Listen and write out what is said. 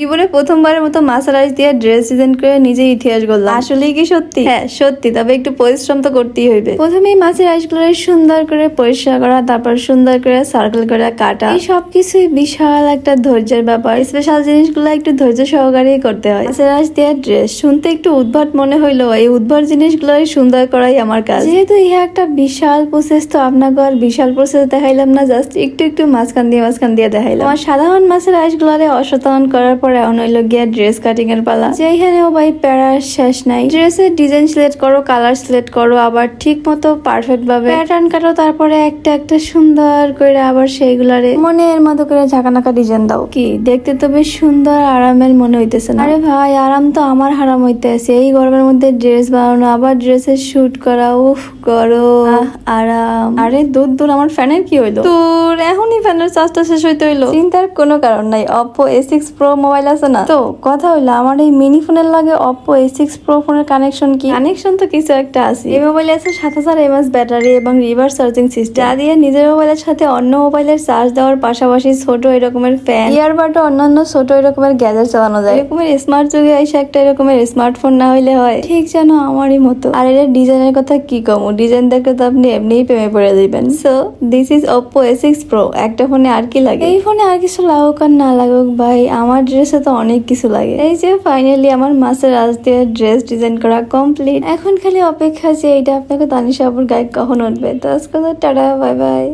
জীবনে প্রথমবারের মতো মাসারাইজ দিয়ে ড্রেস ডিজাইন করে নিজে ইতিহাস গড়লাম। আসলেই কি সত্যি? হ্যাঁ সত্যি। তবে একটু পরিশ্রম তো করতেই হইবে। প্রথমেই মাছের আইসগুলো সুন্দর করে পরিষ্কার করা তারপর সুন্দর করে সার্কেল করে কাটা। এই সবকিছুই বিশাল একটা ধৈর্যের ব্যাপার। স্পেশাল জিনিসগুলো একটু ধৈর্য সহকারেই করতে হয়। মাছের আইস দিয়ে ড্রেস শুনতে একটু উদ্ভট মনে হইল এই উদ্ভট জিনিসগুলো সুন্দর করাই আমার কাজ। যেহেতু ইহা একটা বিশাল প্রসেস তো আপনাকে আর বিশাল প্রসেস দেখাইলাম না জাস্ট একটু একটু মাঝখান দিয়ে মাঝখান দিয়ে দেখাইলাম। আমার সাধারণ মাছের আইসগুলারে অসাধারণ করার পরে এখন হইল গিয়া ড্রেস কাটিং এর পালা। যেখানেও ভাই প্যারার শেষ নাই। ড্রেসের ডিজাইন সিলেক্ট করো কালার সিলেক্ট করো, আবার ঠিক মতো পারফেক্ট ভাবে। প্যাটার্ন কাটো, তারপরে একটা একটা সুন্দর করে আবার সেইগুলারে মনের মতো করে ঝাঁকানাকা ডিজাইন দাও। কি? দেখতে তো বেশ সুন্দর, আরামের মনে হইতেছে না। আরে ভাই, আরাম তো আমার হারাম হইতেছে। এই গরমের মধ্যে ড্রেস বানানো, আবার ড্রেসের শুট করা, উফ, গরম। আরাম। আরে দূর দূর, আমার ফ্যানের কি হইল? তোর এখনই ফ্যানের চার্জটা শেষ হইতে হইল। চিন্তার কোনো কারণ নাই। Oppo A six pro mobile আছে না। তো কথা হইল আমার এই মিনি ফোনের লাগে অপো এ সিক্স প্রো ফোনের কানেকশন কি? কানেকশন তো কিছু একটা আছে। এই মোবাইলে আছে সাত হাজার এমএস ব্যাটারি এবং রিভার্স চার্জিং সিস্টেম যা দিয়ে নিজের মোবাইলের সাথে অন্য মোবাইলের চার্জ দেওয়ার পাশাপাশি ছোট এরকমের ফ্যান ইয়ারবাড অন্যান্য ছোট এরকমের গ্যাজেট চালানো যায়। এরকমের স্মার্ট যুগে এসে একটা এরকমের স্মার্টফোন না হইলে হয়। ঠিক যেন আমারই মতো। আর এর ডিজাইনের কথা কি কম? ডিজাইন দেখলে তো আপনি এমনিই প্রেমে পড়ে দিবেন so this is Oppo A six pro একটা ফোনে আর কি লাগে? এই ফোনে আর কিছু লাগুক আর না লাগুক ভাই আমার ড্রেসে তো অনেক কিছু লাগে। এই যে ফাইনালি আমার মাসের আজ দিয়ে ড্রেস ডিজাইন করা কমপ্লিট এখন খালি অপেক্ষা যে এটা আপনাকে তানিশা আপুর গায়ে কখন উঠবে। তো আজকে টাটা বাই বাই